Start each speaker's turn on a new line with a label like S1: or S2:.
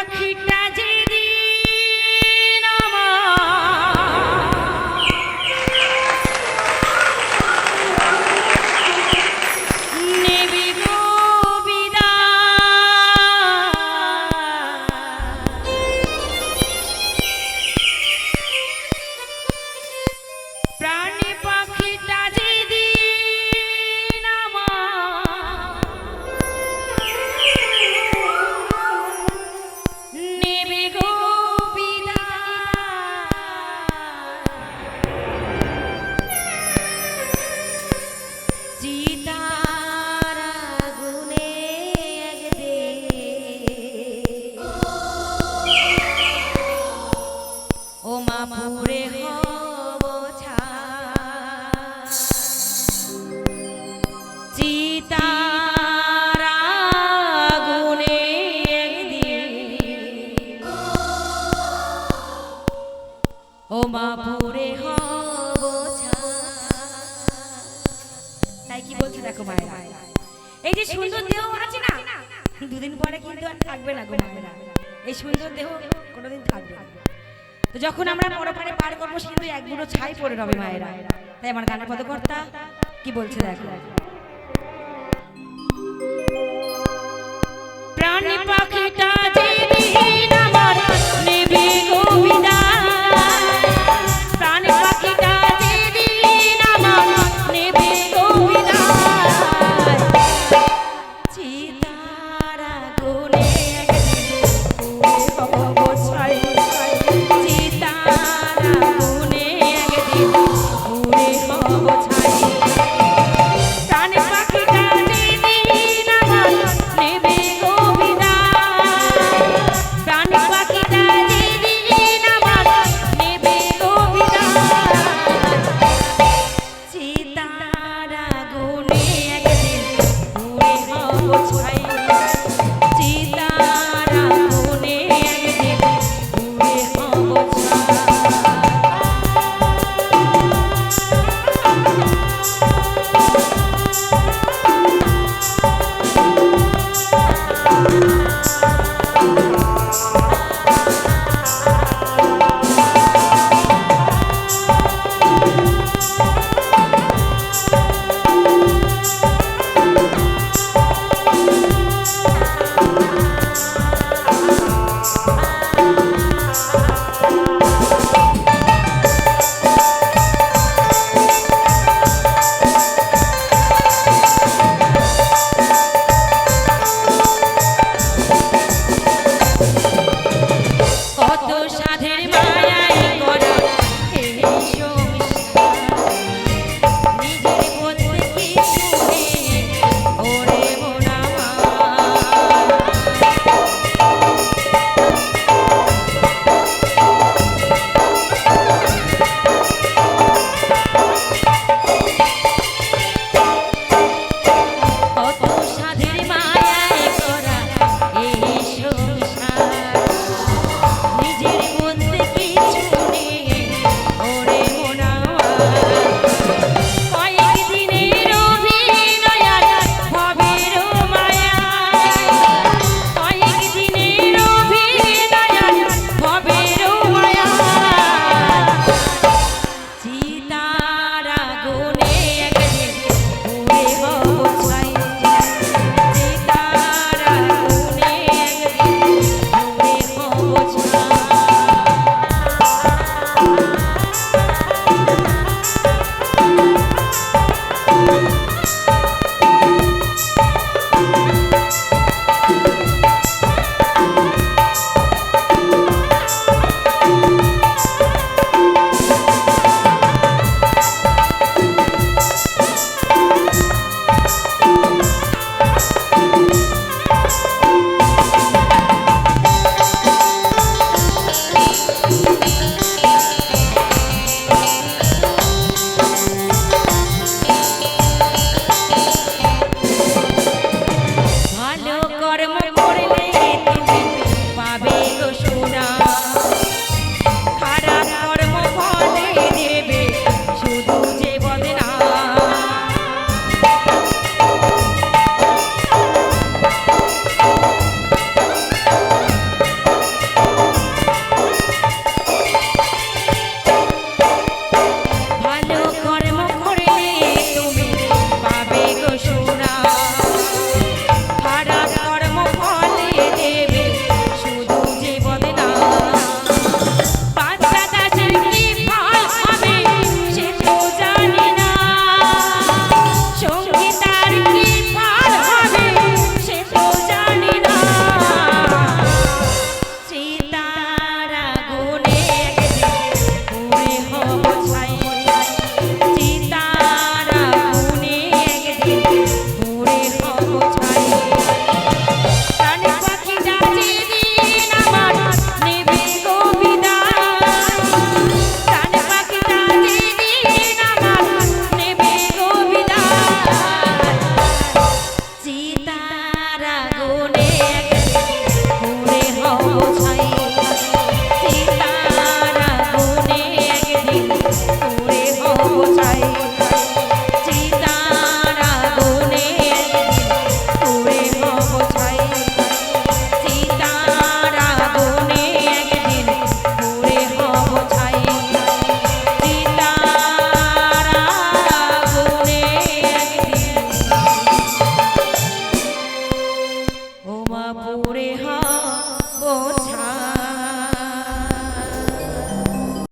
S1: পাখিটা পুরে হব ছাই। চিতার আগুনে একদিন। ও মা পুরে হব তাই কি বলছে দেখো মায়েরা? এই যে সুন্দর দেহ আছে না, দুদিন পরে কিন্তু আর থাকবে না গো মায়েরা। এই সুন্দর দেহ কোনোদিন থাকবে না। তো যখন আমরা পরপারে পার করব কিন্তু এক বুড়ো ছাই পড়ে রবে মায়েরা। তাই আমার গানের পদকর্তা কি বলছে দেখো? আগুনে